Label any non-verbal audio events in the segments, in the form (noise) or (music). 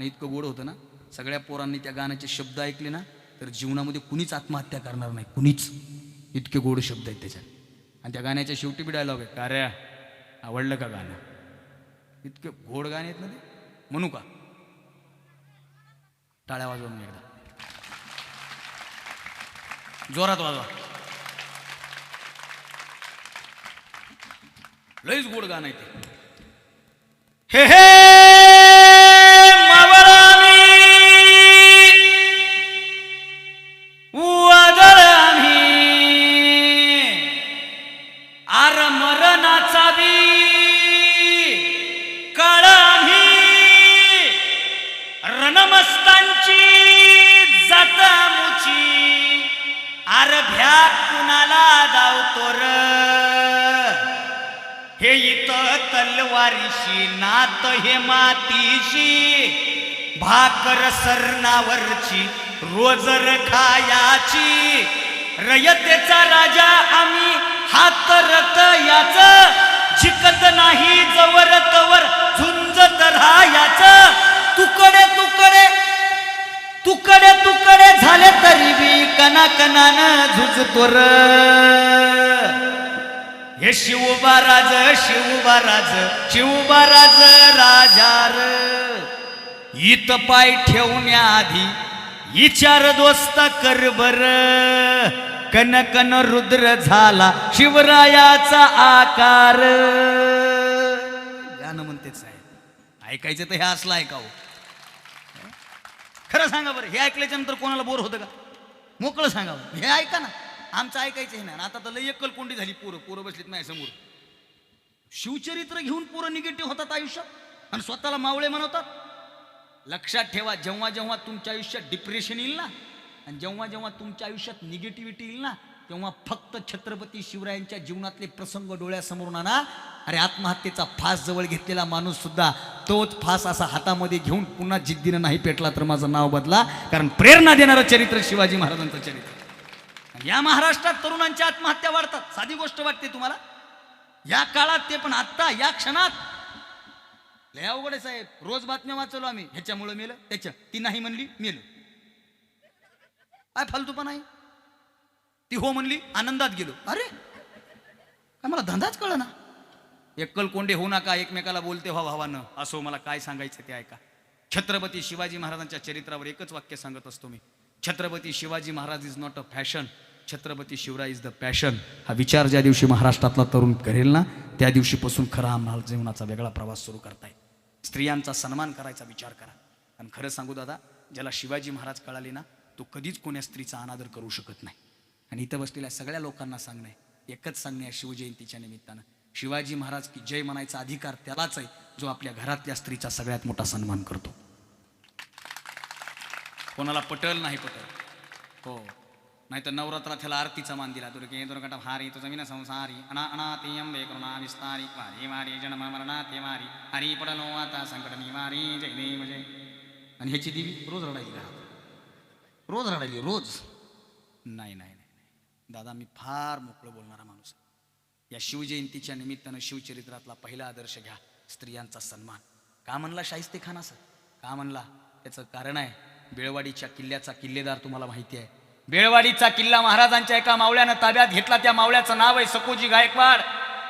आणि इतकं गोड होतं ना सगळ्या पोरांनी त्या गाण्याचे शब्द ऐकले ना तर जीवनामध्ये कुणीच आत्महत्या करणार नाही कुणीच. इतके गोड शब्द आहेत त्याच्यात. आणि त्या गाण्याच्या शेवटी बी डायलॉग आहे कार्या आवडलं का गाणं? इतके गोड गाणे आहेत ना ते. म्हणू का? टाळ्या वाजवून मी एकदा. जोरात वाजवा. लईच गोड गाणं आहे ते. हे हे! जाता आरभ्या कुणाला दावतो र? हे इथं तलवारीशी नात हे मातीशी भाकर सरणावरची रोजर खायाची रयतेचा राजा आम्ही हात रत याच झिकत नाही जवर तवर झुंजत राहायाच तुकडे तुकडे तुकडे तुकडे झाले तरी बी कना कनान झुजतो तोर हे शिवबाराज शिवबाराज शिवबाराज राजार. इत पाय ठेवण्याआधी विचार दोस्त कर बर. कनकन रुद्र झाला शिवरायाचा आकार. गाणं म्हणतेच आहे. ऐकायचं तर हे असलं ऐकावं खरं सांगा बरं हे ऐकल्याच्या नंतर कोणाला बोर होतं का? मोकळं सांगावं हे ऐका ना आमचं ऐकायचं आहे ना आता तर लय एकल कोंडी झाली पोरं पोरं बसलीत नाही समोर शिवचरित्र घेऊन पोरं निगेटिव्ह होतात आयुष्यात. आणि स्वतःला मावळे म्हणवतात. लक्षात ठेवा जेव्हा जेव्हा तुमच्या आयुष्यात डिप्रेशन येईल ना आणि जेव्हा जेव्हा तुमच्या आयुष्यात निगेटिव्हिटी येईल ना तेव्हा फक्त छत्रपती शिवरायांच्या जीवनातले प्रसंग डोळ्यासमोरून आणा. अरे आत्महत्येचा फास जवळ घेतलेला माणूस सुद्धा तोच फास असा हातामध्ये घेऊन पुन्हा जिद्दीनं नाही पेटला तर माझं नाव बदला. कारण प्रेरणा देणारं चरित्र शिवाजी महाराजांचं चरित्र. या महाराष्ट्रात तरुणांच्या आत्महत्या वाढतात. साधी गोष्ट वाटते तुम्हाला? या काळात ते पण आत्ता या क्षणात. लय अवघड साहेब. रोज बातम्या वाचवलो आम्ही. ह्याच्यामुळं मेलं. त्याच्या. ती नाही म्हणली मेलं. काय फालतू पण आहे? ती हो म्हणली आनंदात गेलो. अरे काय मला धंदाच कळ ना एकल कोंडे होऊ नका एकमेकाला बोलते व्हा भावानं असो मला काय सांगायचं ते ऐका. छत्रपती शिवाजी महाराजांच्या चरित्रावर एकच वाक्य सांगत असतो मी. Chhatrapati Shivaji Maharaj is not a fashion Chhatrapati Shivrai is the passion हा विचार ज्या दिवशी महाराष्ट्रातला तरुण करेल ना त्या दिवशीपासून खरा आम्हाला जीवनाचा वेगळा प्रवास सुरू करताय. स्त्रियांचा सन्मान करायचा विचार करा. आणि खरं सांगू दादा ज्याला शिवाजी महाराज कळाले ना तो कधीच कोण्या स्त्रीचा अनादर करू शकत नाही. आणि इथं बसलेल्या सगळ्या लोकांना सांगणं आहे एकच सांगणे आहे शिवजयंतीच्या निमित्तानं. शिवाजी महाराज की जय म्हणायचा अधिकार त्यालाच आहे जो आपल्या घरातल्या स्त्रीचा सगळ्यात मोठा सन्मान करतो. कोणाला पटल नाही पटल. हो. नाही तर नवरात्रात त्याला आरतीचा मान दिला. दुर्गे दुर्गट भारी तुझं विना संसारी अना अनातेयम अंबे करुणा विस्तारी वारी वारी जन्म मरणा ते मारी हरी पडलो आता संकट निवारी जय देव जय. आणि ह्याची देवी रोज रडायली रोज रडायली रोज. नाही नाही नाही. दादा मी फार मोकळं बोलणारा माणूस या शिवजयंतीच्या निमित्तानं शिवचरित्रातला पहिला आदर्श घ्या स्त्रियांचा सन्मान. का म्हणला शाहिस्ते खान असं? का म्हणला? त्याचं कारण आहे बेळवाडीच्या किल्ल्याचा किल्लेदार तुम्हाला माहिती आहे. बेळवाडीचा किल्ला महाराजांच्या एका मावळ्यानं ताब्यात घेतला त्या मावळ्याचं नाव आहे सकोजी गायकवाड.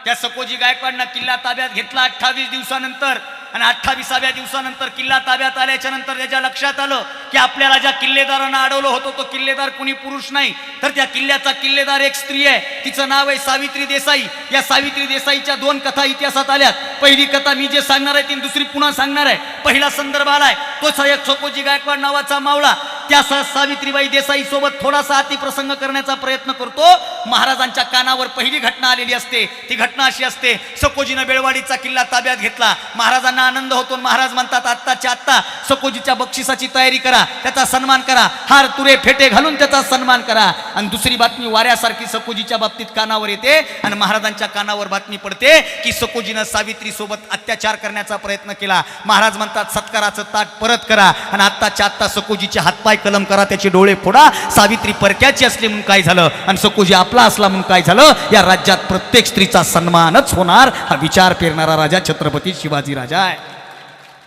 त्या सकोजी गायकवाडनं किल्ला ताब्यात घेतला अठ्ठावीस दिवसानंतर. आणि अठ्ठावीसाव्या दिवसानंतर किल्ला ताब्यात आल्याच्यानंतर त्याच्या लक्षात आलं की आपल्याला ज्या किल्लेदारांना अडवलं होतं तो किल्लेदार कुणी पुरुष नाही. तर त्या किल्ल्याचा किल्लेदार एक स्त्री आहे. तिचं नाव आहे सावित्री देसाई. या सावित्री देसाईच्या दोन कथा इतिहासात आल्यात. पहिली कथा मी जे सांगणार आहे ती दुसरी पुन्हा सांगणार आहे. पहिला संदर्भ आलाय. तो सयक छोकोजी गायकवाड नावाचा मावळा. त्या सावित्रीबाई देसाई सोबत थोडासा अतिप्रसंग करण्याचा प्रयत्न करतो. महाराजांच्या कानावर पहिली घटना आलेली असते. ती घटना अशी असते. सकोजीनं बेळवाडीचा किल्ला ताब्यात घेतला. महाराजांना आनंद होतो महाराज म्हणतात आत्ताच्या आत्ता सकोजीच्या बक्षिसाची तयारी करा त्याचा सन्मान करा. हार तुरे फेटे घालून त्याचा सन्मान करा. आणि दुसरी बातमी वाऱ्यासारखी सकोजीच्या बाबतीत कानावर येते आणि महाराजांच्या कानावर बातमी पडते की सकोजीनं सावित्री सोबत अत्याचार करण्याचा प्रयत्न केला. महाराज म्हणतात सत्काराचं ताट परत करा आणि आत्ताच्या आत्ता सकोजीचे हातपाय कलम करा त्याचे डोळे फोडा. सावित्री परक्याची असली म्हणून काय झालं? आणि सकुजी आपला असला म्हणून काय झालं? या राज्यात प्रत्येक स्त्रीचा सन्मानच होणार हा विचार पेरणारा राजा छत्रपती शिवाजी राजा आहे.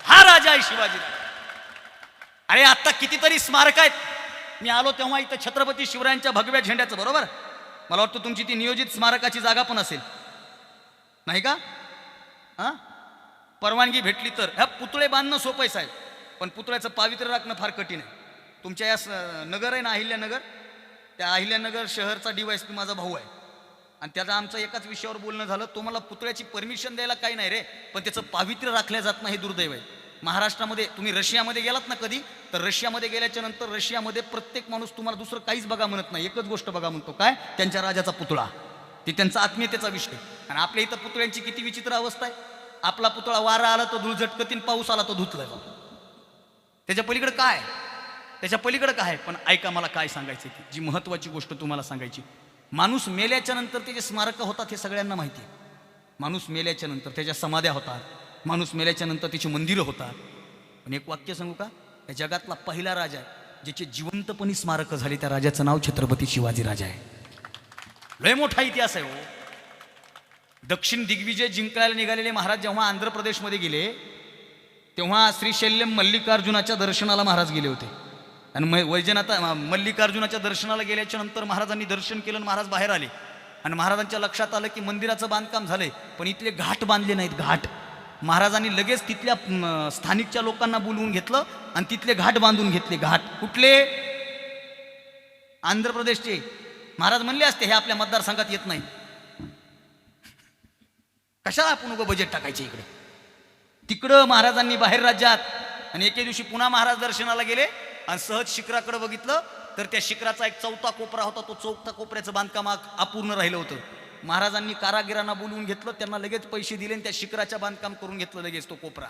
हा राजा आहे शिवाजी अरे आत्ता कितीतरी स्मारक आहेत. मी आलो तेव्हा इथं छत्रपती शिवरायांच्या भगव्या झेंड्याचं बरोबर? मला वाटतं तुमची ती नियोजित स्मारकाची जागा पण असेल. नाही का? हां? परवानगी भेटली तर. ह्या पुतळे बांधणं सोपं आहे साहेब. पण पुतळ्याचं पावित्र्य राखणं फार कठीण आहे. तुमच्या या स- नगर आहे ना अहिल्यानगर? त्या अहिल्यानगर शहरचा डिवाईस माझा भाऊ आहे. आणि त्याचा आमचं एकाच विषयावर बोलणं झालं तो मला पुतळ्याची परमिशन द्यायला काही नाही रे पण त्याचं पावित्र्य राखल्या जात नाही हे दुर्दैव आहे. महाराष्ट्रामध्ये तुम्ही रशियामध्ये गेलात ना कधी? तर रशियामध्ये गेल्याच्यानंतर रशियामध्ये प्रत्येक माणूस तुम्हाला दुसरं काहीच बघा म्हणत नाही एकच गोष्ट बघा म्हणतो काय? त्यांच्या राजाचा पुतळा. ते त्यांचा आत्मीयतेचा विषय. आणि आपल्या इथं पुतळ्यांची किती विचित्र अवस्था आहे. आपला पुतळा वारा आला तो धूळ झटकतीन पाऊस आला तो धुतला जातो त्याच्या पलीकडे काय? त्याच्या पलीकडं काय पण ऐका मला काय सांगायचं की जी महत्वाची गोष्ट तुम्हाला सांगायची. माणूस मेल्याच्या नंतर त्याचे स्मारक होतात हे सगळ्यांना माहिती आहे. माणूस मेल्याच्या नंतर त्याच्या समाध्या होतात. माणूस मेल्याच्या नंतर त्याची मंदिरं होतात. पण एक वाक्य सांगू का? या जगातला पहिला राजा आहे ज्याचे जिवंतपणी स्मारक झाले त्या राजाचं नाव छत्रपती शिवाजी राजा आहे. लय मोठा इतिहास आहे हो. दक्षिण दिग्विजय जिंकायला निघालेले महाराज जेव्हा आंध्र प्रदेशमध्ये गेले तेव्हा श्रीशैल्यम मल्लिकार्जुनाच्या दर्शनाला महाराज गेले होते. आणि म- वैजनाथा मल्लिकार्जुनाच्या दर्शनाला गेल्याच्यानंतर महाराजांनी दर्शन केलं आणि महाराज बाहेर आले. आणि महाराजांच्या लक्षात आलं की मंदिराचं बांधकाम झालंय पण इथले घाट बांधले नाहीत घाट. महाराजांनी लगेच तिथल्या स्थानिकच्या लोकांना बोलवून घेतलं आणि तिथले घाट बांधून घेतले. घाट कुठले? आंध्र प्रदेशचे. महाराज म्हणले असते हे आपल्या मतदारसंघात येत नाही. कशाला आपण उगं बजेट टाकायचे इकडे? तिकडं महाराजांनी बाहेर राज्यात आणि एके दिवशी पुन्हा महाराज दर्शनाला गेले. आणि सहज शिखराकडे बघितलं तर त्या शिखराचा एक चौथा कोपरा होता तो चौथा कोपऱ्याचं बांधकाम अपूर्ण राहिलं होतं. महाराजांनी कारागिरांना बोलवून घेतलं त्यांना लगेच पैसे दिले आणि त्या शिखराच्या बांधकाम करून घेतलं लगेच तो कोपरा.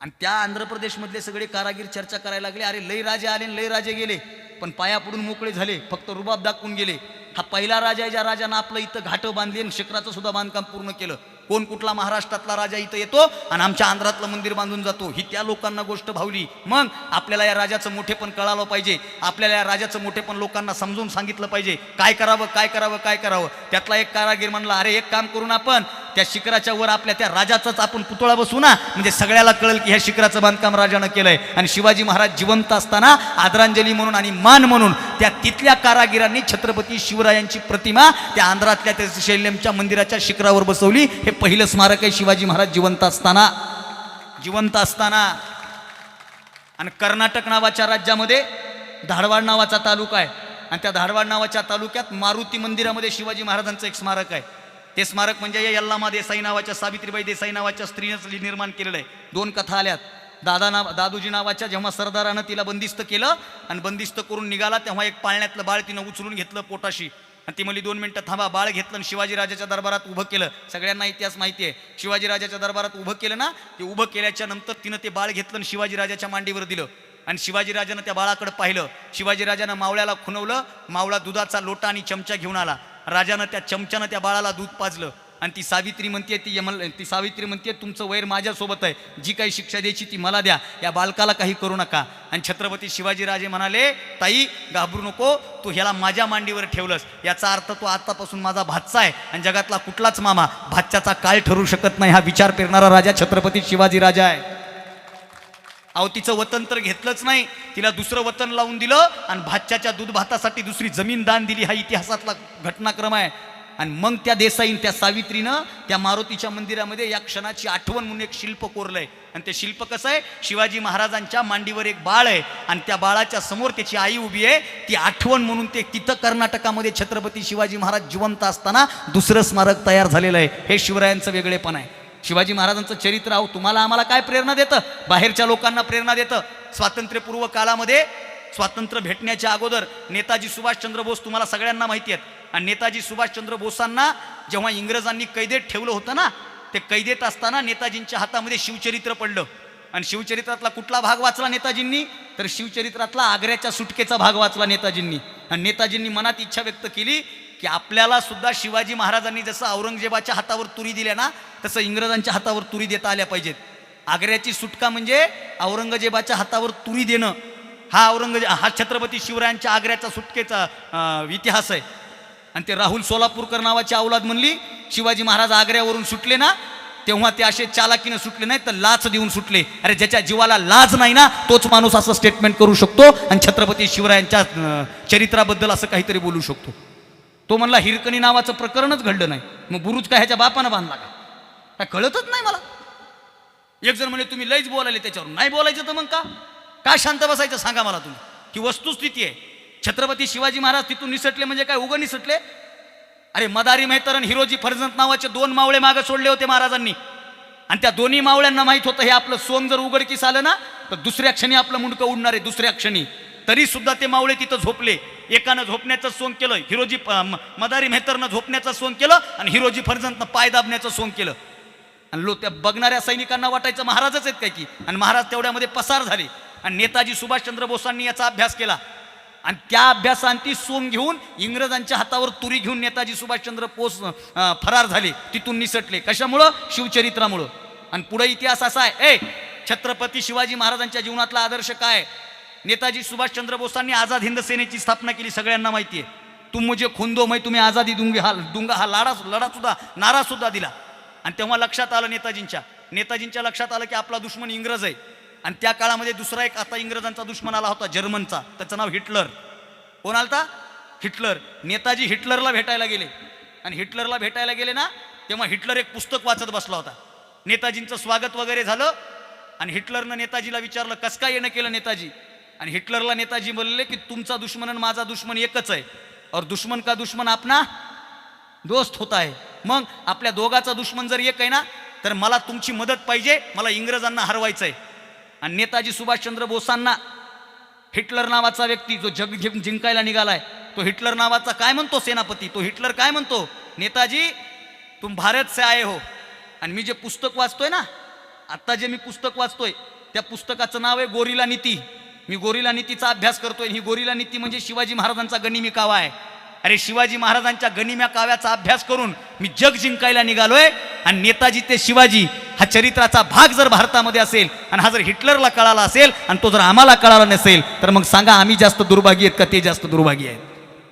आणि त्या आंध्र प्रदेशमधले सगळे कारागीर चर्चा करायला लागले अरे लय राजे आले आणि लय राजे गेले पण पाया पडून मोकळे झाले फक्त रुबाब दाखवून गेले. हा पहिला राजा आहे ज्या राजानं आपलं इथं घाटं बांधली आणि शिखराचं सुद्धा बांधकाम पूर्ण केलं. कोण कुठला महाराष्ट्रातला राजा इथं येतो आणि आमच्या आंध्रातलं मंदिर बांधून जातो. ही त्या लोकांना गोष्ट भावली. मग आपल्याला या राजाचं मोठेपण कळालं पाहिजे. आपल्याला या राजाचं मोठेपण लोकांना समजून सांगितलं पाहिजे. काय करावं काय करावं काय करावं? त्यातला एक कारागीर म्हणला अरे एक काम करून आपण. त्या शिखराच्या वर आपल्या त्या राजाचाच आपण पुतळा बसू ना. म्हणजे सगळ्याला कळेल की ह्या शिखराचं बांधकाम राजानं केलंय. आणि शिवाजी महाराज जिवंत असताना आदरांजली म्हणून आणि मान म्हणून त्या तिथल्या कारागिरांनी छत्रपती शिवरायांची प्रतिमा त्या आंध्रातल्या त्या शैल्यमच्या मंदिराच्या शिखरावर बसवली. हे पहिलं स्मारक आहे. शिवाजी महाराज जिवंत असताना. जिवंत असताना. आणि कर्नाटक नावाच्या राज्यामध्ये धाडवाड नावाचा तालुका आहे. आणि त्या धाडवाड नावाच्या तालुक्यात मारुती मंदिरामध्ये शिवाजी महाराजांचं एक स्मारक आहे. ते स्मारक म्हणजे या यल्लामा देसाई नावाच्या सावित्रीबाई देसाई नावाच्या स्त्रीनं निर्माण केलेलं आहे. दोन कथा आल्यात. दादा नाव दादूजी नावाच्या जेव्हा सरदारानं तिला बंदिस्त केलं आणि बंदिस्त करून निघाला तेव्हा एक पाळण्यातलं बाळ तिनं उचलून घेतलं पोटाशी. आणि ती म्हणली दोन मिनटं थांबा बाळ घेतलं आणि शिवाजीराजाच्या दरबारात उभं केलं. सगळ्यांना इतिहास माहिती आहे. शिवाजीराजाच्या दरबारात उभं केलं ना ते उभं केल्याच्यानंतर तिनं ते बाळ घेतलं आणि शिवाजीराजाच्या मांडीवर दिलं. आणि शिवाजीराजानं त्या बाळाकडे पाहिलं. शिवाजीराजानं मावळ्याला खुनवलं मावळा दुधाचा लोटा आणि चमचा घेऊन आला. राजानं त्या चमच्यानं त्या बाळाला दूध पाजलं. आणि ती सावित्री म्हणते ती यमल ती सावित्री म्हणते तुमचं वैर माझ्यासोबत आहे. जी काही शिक्षा द्यायची ती मला द्या. या बालकाला काही करू नका. आणि छत्रपती शिवाजीराजे म्हणाले ताई घाबरू नको. तू ह्याला माझ्या मांडीवर ठेवलंस. याचा अर्थ तो आतापासून माझा भातचा आहे. आणि जगातला कुठलाच मामा भातच्याचा काय ठरू शकत नाही हा विचार पेरणारा राजा छत्रपती शिवाजीराजा आहे. अहो तिचं वतन तर घेतलंच नाही. तिला दुसरं वतन लावून दिलं आणि भाच्याच्या दूध भातासाठी दुसरी जमीन दान दिली. हा इतिहासातला घटनाक्रम आहे. आणि मग त्या देसाईन त्या सावित्रीनं त्या मारुतीच्या मंदिरामध्ये या क्षणाची आठवण म्हणून एक शिल्प कोरलंय. आणि ते शिल्प कसं आहे? शिवाजी महाराजांच्या मांडीवर एक बाळ आहे. आणि त्या बाळाच्या समोर त्याची आई उभी आहे. ती आठवण म्हणून ते तिथं कर्नाटकामध्ये छत्रपती शिवाजी महाराज जिवंत असताना दुसरं स्मारक तयार झालेलं आहे. हे शिवरायांचं वेगळेपण आहे. शिवाजी महाराजांचं चरित्र आहो तुम्हाला आम्हाला काय प्रेरणा देतं? बाहेरच्या लोकांना प्रेरणा देतं? स्वातंत्र्यपूर्व काळामध्ये स्वातंत्र्य भेटण्याच्या अगोदर नेताजी सुभाषचंद्र बोस तुम्हाला सगळ्यांना माहिती आहेत. आणि नेताजी सुभाषचंद्र बोसांना जेव्हा इंग्रजांनी कैदेत ठेवलं होतं ना ते कैदेत असताना नेताजींच्या हातामध्ये शिवचरित्र पडलं. आणि शिवचरित्रातला कुठला भाग वाचला नेताजींनी? तर शिवचरित्रातला आग्र्याच्या सुटकेचा भाग वाचला नेताजींनी. आणि नेताजींनी मनात इच्छा व्यक्त केली की आपल्याला सुद्धा शिवाजी महाराजांनी जसं औरंगजेबाच्या हातावर तुरी दिल्या ना तसं इंग्रजांच्या हातावर तुरी देता आल्या पाहिजेत. आग्र्याची सुटका म्हणजे औरंगजेबाच्या हातावर तुरी देणं. हा औरंगजे हा छत्रपती शिवरायांच्या आग्र्याचा सुटकेचा इतिहास आहे. आणि ते राहुल सोलापूरकर नावाची अवलाद म्हणली शिवाजी महाराज आग्र्यावरून सुटले ना तेव्हा ते असे चालाकीनं सुटले नाही तर लाच देऊन सुटले. अरे ज्याच्या जीवाला लाज नाही ना तोच माणूस असं स्टेटमेंट करू शकतो आणि छत्रपती शिवरायांच्या चरित्राबद्दल असं काहीतरी बोलू शकतो. तो म्हणला हिरकणी नावाचं प्रकरणच घडलं नाही. मग बुरुज काय ह्याच्या बापानं बांधला का? काय कळतच नाही मला. एक जण म्हणजे तुम्ही लईच बोलायले त्याच्यावर नाही बोलायचं तर मग का? काय शांत बसायचं सांगा मला तुम्ही. की वस्तुस्थिती आहे. छत्रपती शिवाजी महाराज तिथून निसटले म्हणजे काय? उगं निसटले? अरे मदारी मेहतर आणि हिरोजी फर्जंत नावाचे दोन मावळे मागे सोडले होते महाराजांनी. आणि त्या दोन्ही मावळ्यांना माहीत होतं हे आपलं सोन जर उघडकीस आलं ना तर दुसऱ्या क्षणी आपलं मुंडकं उडणार आहे दुसऱ्या क्षणी. तरी सुद्धा ते मावळे तिथं झोपले. एकानं झोपण्याचं सोंग केलं हिरोजी प- मदारी मेहतरनं झोपण्याचं सोंग केलं आणि हिरोजी फर्जंतनं पाय दाबण्याचं सोंग केलं. आणि लो त्या बघणाऱ्या सैनिकांना वाटायचं महाराजच आहेत काय की. आणि महाराज तेवढ्यामध्ये पसार झाले. आणि नेताजी सुभाषचंद्र बोसांनी याचा अभ्यास केला. आणि त्या अभ्यासांती सोंग घेऊन इंग्रजांच्या हातावर तुरी घेऊन नेताजी सुभाषचंद्र बोस फरार झाले. तिथून निसटले. कशामुळं? शिवचरित्रामुळं. आणि पुढे इतिहास असा आहे ए छत्रपती शिवाजी महाराजांच्या जीवनातला आदर्श काय? नेताजी सुभाषचंद्र बोसांनी आझाद हिंद सेनेची स्थापना केली सगळ्यांना माहिती आहे. तुम मुझे खुंदो मै तुम्ही आझादी दुंगे हा दुंगा हा लाडा लढा सुद्धा नारा सुद्धा दिला. आणि तेव्हा लक्षात आलं नेताजींच्या. नेताजींच्या लक्षात आलं की आपला दुश्मन इंग्रज आहे. आणि त्या काळामध्ये दुसरा एक आता इंग्रजांचा दुश्मन आला होता जर्मनचा. त्याचं नाव हिटलर. कोण आलता? हिटलर. नेताजी हिटलरला भेटायला गेले. आणि हिटलरला भेटायला गेले ना तेव्हा हिटलर एक पुस्तक वाचत बसला होता. नेताजींचं स्वागत वगैरे झालं. आणि हिटलरनं नेताजीला विचारलं कस काय येणं केलं नेताजी? आणि हिटलरला नेताजी बोलले की तुमचा दुश्मन आणि माझा दुश्मन एकच आहे. और दुश्मन का दुश्मन आपना दोस्त होत आहे मग आपल्या दोघाचा दुश्मन जर एक आहे ना तर मला तुमची मदत पाहिजे मला इंग्रजांना हरवायचं आहे आणि नेताजी सुभाषचंद्र बोसांना हिटलर नावाचा व्यक्ती जो जग जिंकायला निघालाय तो हिटलर नावाचा काय म्हणतो सेनापती? तो हिटलर काय म्हणतो? नेताजी तुम भारत से आए हो. आणि मी जे पुस्तक वाचतोय ना आत्ता जे मी पुस्तक वाचतोय त्या पुस्तकाचं नाव आहे गोरिला नीती. मी गोरिला नीतीचा अभ्यास करतोय ही गोरिला नीती म्हणजे शिवाजी महाराजांचा गणिमी कावा आहे. अरे शिवाजी महाराजांच्या गनिम्या काव्याचा अभ्यास करून मी जग जिंकायला निघालोय. आणि नेताजी ते शिवाजी हा चरित्राचा भाग जर भारतामध्ये असेल आणि हा जर हिटलरला कळाला असेल आणि तो जर आम्हाला कळाला नसेल तर मग सांगा आम्ही जास्त दुर्भागी आहेत का ते जास्त दुर्भागी आहेत?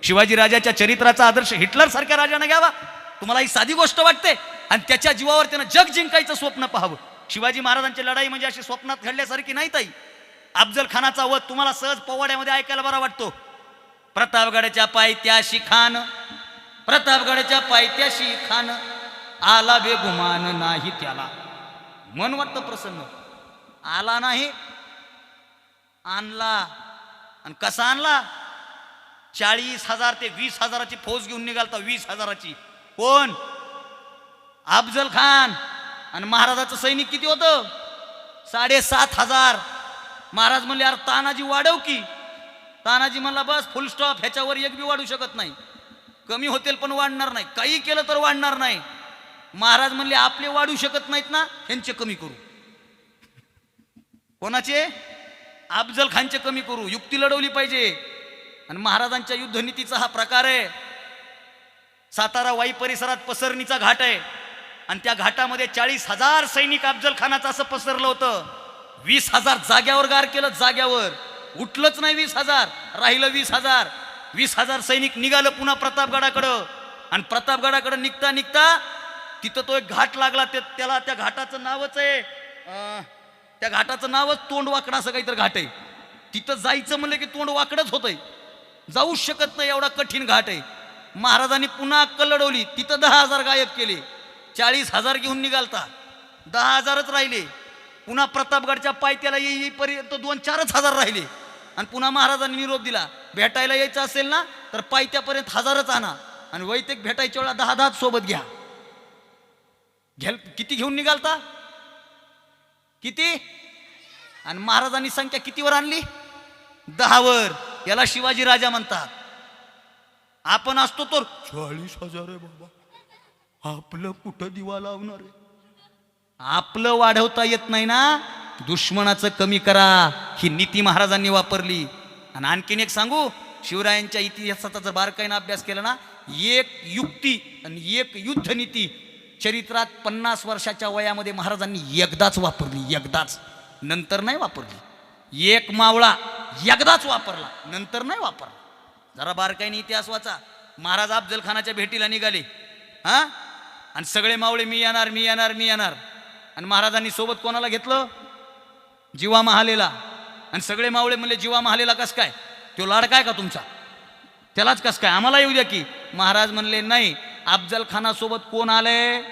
शिवाजी राजाच्या चरित्राचा आदर्श हिटलर सारख्या राजाने घ्यावा. तुम्हाला ही साधी गोष्ट वाटते? आणि त्याच्या जीवावर त्यानं जग जिंकायचं स्वप्न पाहावं. शिवाजी महाराजांची लढाई म्हणजे अशी स्वप्नात घडल्यासारखी नाही ताई. अफजल खानाचा वध तुम्हाला सहज पोवाड्यामध्ये ऐकायला बरा वाटतो. प्रतापगडाच्या पायत्याशी खान प्रतापगडाच्या पायत्याशी खान आला बेगुमान नाही त्याला. मन वाटतं प्रसन्न. आला नाही आणला. आणि कसा आणला? चाळीस हजार ते वीस हजाराची फौज घेऊन निघालता वीस हजाराची. कोण? अफजल खान. आणि महाराजाचं सैनिक किती होतं? साडेसात हजार. महाराज म्हणले यार तानाजी वाढव की. तानाजी म्हणला बस फुल स्टॉप ह्याच्यावर एक बी वाढू शकत नाही. कमी होतील पण वाढणार नाही. काही केलं तर वाढणार नाही. महाराज म्हणले आपले वाढू शकत नाहीत ना ह्यांचे कमी करू. कोणाचे? अफजल खानचे कमी करू. युक्ती लढवली पाहिजे. आणि महाराजांच्या युद्धनीतीचा हा प्रकार आहे. सातारा वाई परिसरात पसरणीचा घाट आहे. आणि त्या घाटामध्ये चाळीस हजार सैनिक अफजल खानाचं असं पसरलं होतं. वीस हजार जाग्यावर गार केलं जाग्यावर. उठलंच नाही वीस हजार राहिलं वीस हजार. वीस हजार सैनिक निघालं पुन्हा प्रतापगडाकडं. आणि प्रतापगडाकडं निघता निघता तिथं तो एक घाट लागला ते त्याला त्या घाटाचं नावच आहे त्या घाटाचं नावच तोंड वाकडं असं काहीतरी घाट आहे. तिथं जायचं म्हणलं की तोंड वाकडंच होतंय. जाऊच शकत नाही एवढा कठीण घाट आहे. महाराजांनी पुन्हा अक्कल लढवली तिथं दहा हजार गायब केले. चाळीस हजार घेऊन निघालता. दहा हजारच राहिले. पुन्हा प्रतापगडच्या पायथ्याला येई- येईपर्यंत दोन चारच हजार राहिले. आणि पुन्हा महाराजांनी निरोप दिला भेटायला यायचं असेल ना तर पायथ्यापर्यंत हजारच आणा आणि वैतेक भेटायच्या वेळा दहा दहा सोबत घ्या. घ्याल किती घेऊन निघालता? किती? आणि महाराजांनी संख्या कितीवर आणली? दहावर. याला शिवाजी राजा म्हणतात. आपण असतो तर चाळीस हजार आहे बाबा. आपलं कुठं दिवा लावणार आहे? आपलं वाढवता येत नाही ना. दुश्मनाचं कमी करा ही नीती महाराजांनी वापरली. आणि आणखीन एक सांगू शिवरायांच्या इतिहासाचा जर बारकाईनं अभ्यास केला ना एक युक्ती आणि एक युद्धनीती चरित्रात पन्नास वर्षाच्या वयामध्ये महाराजांनी एकदाच वापरली एकदाच. नंतर नाही वापरली. एक मावळा एकदाच वापरला नंतर नाही वापरला. जरा बारकाईने इतिहास वाचा. महाराज अफजल खानाच्या भेटीला निघाले. हा? आणि सगळे मावळे मी येणार मी येणार मी येणार. आणि महाराजांनी सोबत कोणाला घेतलं? जीवा महालेला. आणि सगळे मावळे म्हणले जीवा महालेला कस काय? तो लाडका आहे का तुमचा? त्यालाच कस काय? आम्हाला येऊ द्या की. महाराज म्हणले नाही अफजल खानासोबत कोण आले?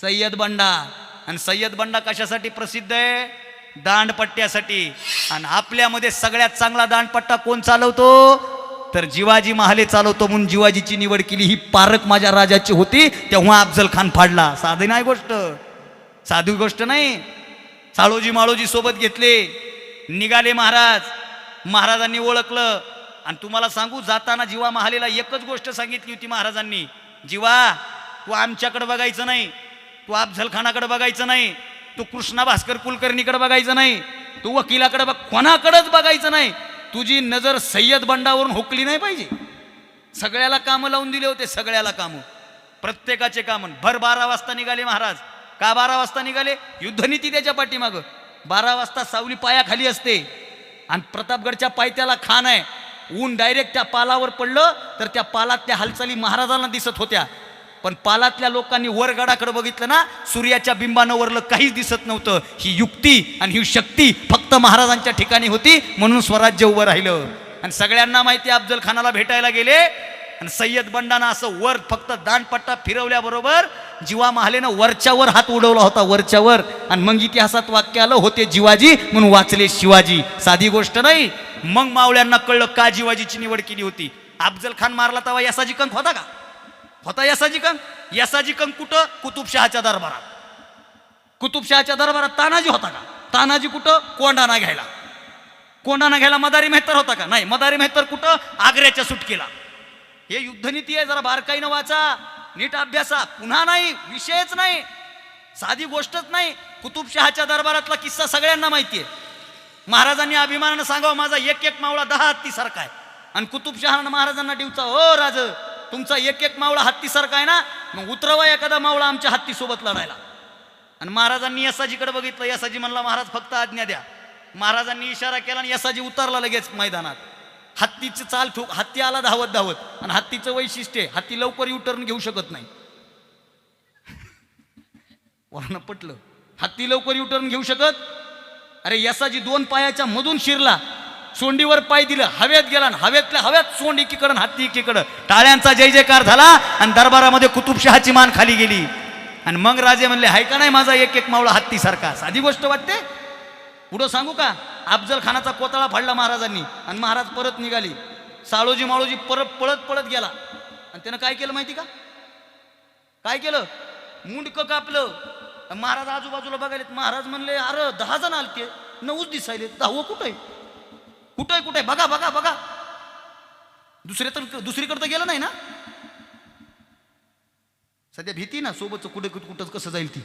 सय्यद बंडा आणि सय्यद बंडा कशासाठी प्रसिद्ध आहे? दांडपट्ट्यासाठी. आणि आपल्यामध्ये सगळ्यात चांगला दांडपट्टा कोण चालवतो? तर जिवाजी महाले चालवतो म्हणून जिवाजीची निवड केली. ही पारक माझ्या राजाची होती तेव्हा अफजल खान फाडला. साधी नाही गोष्ट. साधी गोष्ट नाही. साळोजी माळोजी सोबत घेतले. निघाले महाराज. महाराजांनी ओळखलं. आणि तुम्हाला सांगू जाताना जीवा महालेला एकच गोष्ट सांगितली होती महाराजांनी. जीवा तू आमच्याकडे बघायचं नाही. तू अफझलखानाकडे बघायचं नाही. तू कृष्णा भास्कर कुलकर्णीकडे बघायचं नाही. तू वकिलाकडे बघ कोणाकडेच बघायचं नाही. तुझी नजर सय्यद बंडावरून हुकली नाही पाहिजे. सगळ्याला कामं लावून दिले होते सगळ्याला कामं. प्रत्येकाचे कामं. भर बारा वाजता निघाले महाराज. का बारा वाजता निघाले? युद्धनीती त्याच्या पाठीमागं. बारा वाजता सावली पायाखाली असते. आणि प्रतापगडच्या पायथ्याला खान आहे. ऊन डायरेक्ट त्या पालावर पडलं तर त्या पालातल्या हालचाली महाराजांना दिसत होत्या. पण पालातल्या लोकांनी वरगडाकडे बघितलं ना सूर्याच्या बिंबानं वरलं काहीच दिसत नव्हतं. ही युक्ती आणि ही शक्ती फक्त महाराजांच्या ठिकाणी होती म्हणून स्वराज्य उभं राहिलं. आणि सगळ्यांना माहिती अफजल खानाला भेटायला गेले. आणि सय्यद बंडानं असं वर फक्त दांडपट्टा फिरवल्याबरोबर जीवा महालेनं वरच्यावर हात उडवला होता वरच्यावर. आणि मग इतिहासात वाक्य आलं होते जिवाजी म्हणून वाचले शिवाजी. साधी गोष्ट नाही. मग मावळ्यांना कळलं का जिवाजीची निवड केली होती? अफजल खान मारला तेव्हा यसाजी कंक होता का? होता यसाजी कंक यसाजी कंक कुठं? कुतुबशहाच्या दरबारात. कुतुबशहाच्या दरबारात तानाजी होता का? तानाजी कुठं? कोंडाणा घ्यायला. कोंडाणा घ्यायला मदारी मेहतर होता का? नाही मदारी मेहतर कुठं? आग्र्याच्या सुटकेला. हे युद्धनीती आहे जरा बारकाईनं वाचा. नीट अभ्यासा. पुन्हा नाही विषयच नाही. साधी गोष्टच नाही. कुतुबशहाच्या दरबारातला किस्सा सगळ्यांना माहिती आहे. महाराजांनी अभिमानानं सांगावं माझा एक एक मावळा दहा हत्ती सारखा आहे. आणि कुतुबशहानं महाराजांना डिवचा ओ राज तुमचा एक एक मावळा हत्ती सारखा आहे ना? मग उतरवा एखादा मावळा आमच्या हत्तीसोबत लढायला. आणि महाराजांनी यसाजीकडे बघितलं. यसाजी म्हणला महाराज फक्त आज्ञा द्या. महाराजांनी इशारा केला आणि यसाजी उतरला लगेच मैदानात. हत्तीचं चाल ठोक हत्ती आला धावत धावत. आणि हत्तीचं वैशिष्ट्य हत्ती लवकर युटर्न घेऊ शकत नाही. (laughs) वर्ण पटलं. हत्ती लवकर युटर्न घेऊ शकत? अरे यसाजी दोन पायाच्या मधून शिरला. सोंडीवर पाय दिलं हवेत गेला आणि हवेतल्या हवेत सोंड एकीकडं हत्ती एकीकडं. टाळ्यांचा जय जयकार झाला आणि दरबारामध्ये कुतुबशहाची मान खाली गेली. आणि मग राजे म्हणले हाय का नाही माझा एक एक मावळा हत्तीसारखा? साधी गोष्ट वाटते? पुढं सांगू का? अफजल खानाचा कोतळा फाडला महाराजांनी आणि महाराज परत निघाली. साळोजी माळोजी परत पळत पळत गेला. आणि त्यानं काय केलं माहिती का? काय केलं? मुंडकं कापलं. महाराज आजूबाजूला बघायलेत. महाराज म्हणले अरे दहा जण आलते. नऊच दिसायले. दहावं कुठं आहे कुठं आहे कुठं आहे बघा बघा बघा. दुसरे तर दुसरीकडे तर गेलं नाही ना? सध्या भीती ना? सोबतचं कुठे कुठं कसं जाईल ती?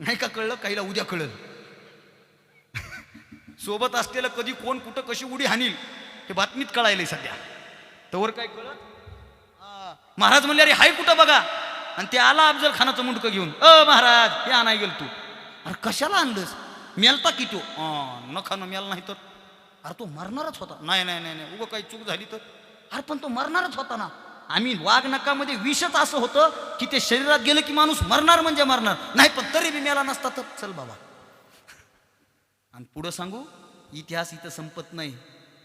नाही का कळलं? काहीला उद्या कळलं. सोबत असलेलं कधी कोण कुठं कशी उडी हानील हे बातमीत कळायलंय सध्या. तवर काय कळत. महाराज म्हणले अरे हाय कुठं बघा. आणि ते आला अफजल खानाचं मुंडकं घेऊन. अ महाराज हे आणाय गेल तू. अरे कशाला आणलंस? मेलता की तो. "अं, नका न मेल नाही तर. अरे तो मरणारच होता. नाही नाही नाही नाही उगं काही चूक झाली तर. अरे पण तो मरणारच होता ना. आम्ही वाघ नकामध्ये विषच असं होतं की ते शरीरात गेलं की माणूस मरणार म्हणजे मरणार. नाही पण तरी बी मेला नसता तर चल बाबा. आणि पुढं सांगू इतिहास इथं संपत नाही.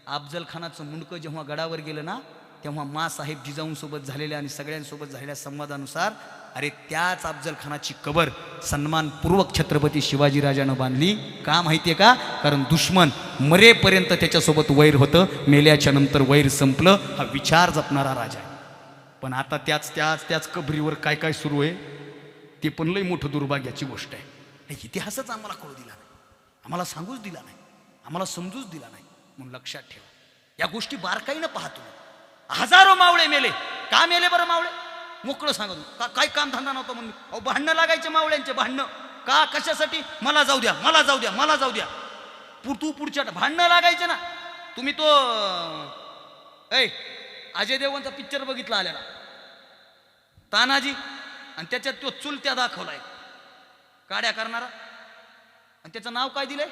अफजल खानाचं मुंडकं जेव्हा गडावर गेलं ना तेव्हा मासाहेब जिजाऊंसोबत झालेल्या आणि सगळ्यांसोबत झालेल्या संवादानुसार अरे त्याच अफजल खानाची कबर सन्मानपूर्वक छत्रपती शिवाजीराजानं बांधली. का माहितीये का? कारण दुश्मन मरेपर्यंत त्याच्यासोबत वैर होतं मेल्याच्या नंतर वैर संपलं हा विचार जपणारा राजा आहे. पण आता त्याच त्याच त्याच कबरीवर काय काय सुरू आहे? ते पण लई मोठं दुर्भाग्याची गोष्ट आहे. इतिहासच आम्हाला कळू दिला नाही. आम्हाला सांगूच दिला नाही. आम्हाला समजूच दिला नाही. म्हणून लक्षात ठेवा. या गोष्टी बारकाईनं पाहतो हजारो मावळे मेले. का मेले बरं मावळे? मोकळं सांगतो का काय काम धंदा नव्हता म्हणून? अहो भांडणं लागायचे मावळ्यांचे भांडणं. का? कशासाठी? मला जाऊ द्या मला जाऊ द्या मला जाऊ द्या. पु तू पुढच्या भांडणं लागायचे ना. तुम्ही तो ऐ अजय देवांचा पिक्चर बघितला आलेला तानाजी आणि त्याच्यात तो चुलत्या दाखवलाय. काड्या करणारा. आणि त्याचं नाव काय दिलंय?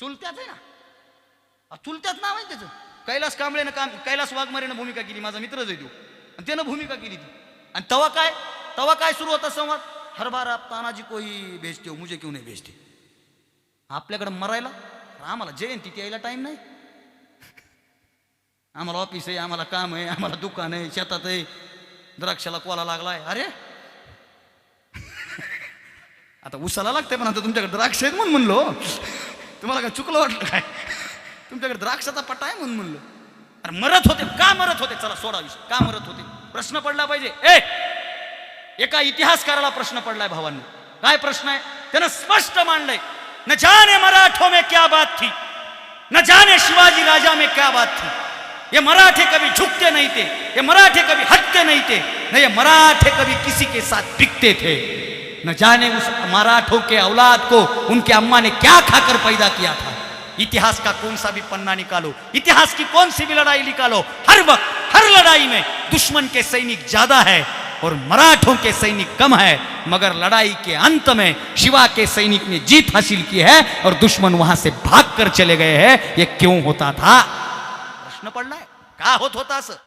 चुलत्याच आहे ना? चुलत्याच नाव आहे त्याचं? कैलास कांबळेनं काम कैलास वाघमारेनं भूमिका केली माझा मित्रच आहे तो. आणि त्यानं भूमिका केली ती. आणि तवा काय? तवा काय सुरू होता संवाद? हर बार आप तानाजी कोई भेजते हो मुझे क्यों नाही भेजते? आपल्याकडं मरायला? आम्हाला जयंती यायला टाईम नाही. आम्हाला ऑफिस आहे आम्हाला काम आहे आम्हाला दुकान आहे शेतात आहे. द्राक्षाला कोला लागलाय. अरे? आता उसाला लागते पण आता तुमच्याकडे द्राक्ष आहेत म्हणून म्हणलो. तुम्हाला काय चुकलं वाटलं काय? तुमच्याकडे द्राक्षाचा पट्टा आहे म्हणून म्हणलं. अरे मरत होते. का मरत होते? चला सोडा विषय. का मरत होते? प्रश्न पडला पाहिजे. ए! एका इतिहासकाराला प्रश्न पडलाय भावांनी. काय प्रश्न आहे? त्यानं स्पष्ट मांडलंय. न जाने मराठो में क्या बात थी? न जाने शिवाजी राजा में क्या बात थी? ये मराठे कभी झुकते नहीं थे, ये मराठे कभी हटते नहीं थे, न ये मराठे कभी किसी के साथ बिकते थे। न जाने उस मराठों के औलाद को उनके अम्मा ने क्या खाकर पैदा किया था। इतिहास का कौन सा भी पन्ना निकालो, इतिहास की कौन सी भी लड़ाई निकालो, हर वक्त, हर लड़ाई में दुश्मन के सैनिक ज़्यादा है और मराठों के सैनिक कम है, मगर लड़ाई के अंत में शिवा के सैनिक ने जीत हासिल की है और दुश्मन वहाँ से भाग कर चले गए हैं। ये क्यों होता था? प्रश्न पडलाय. का होत होता असं?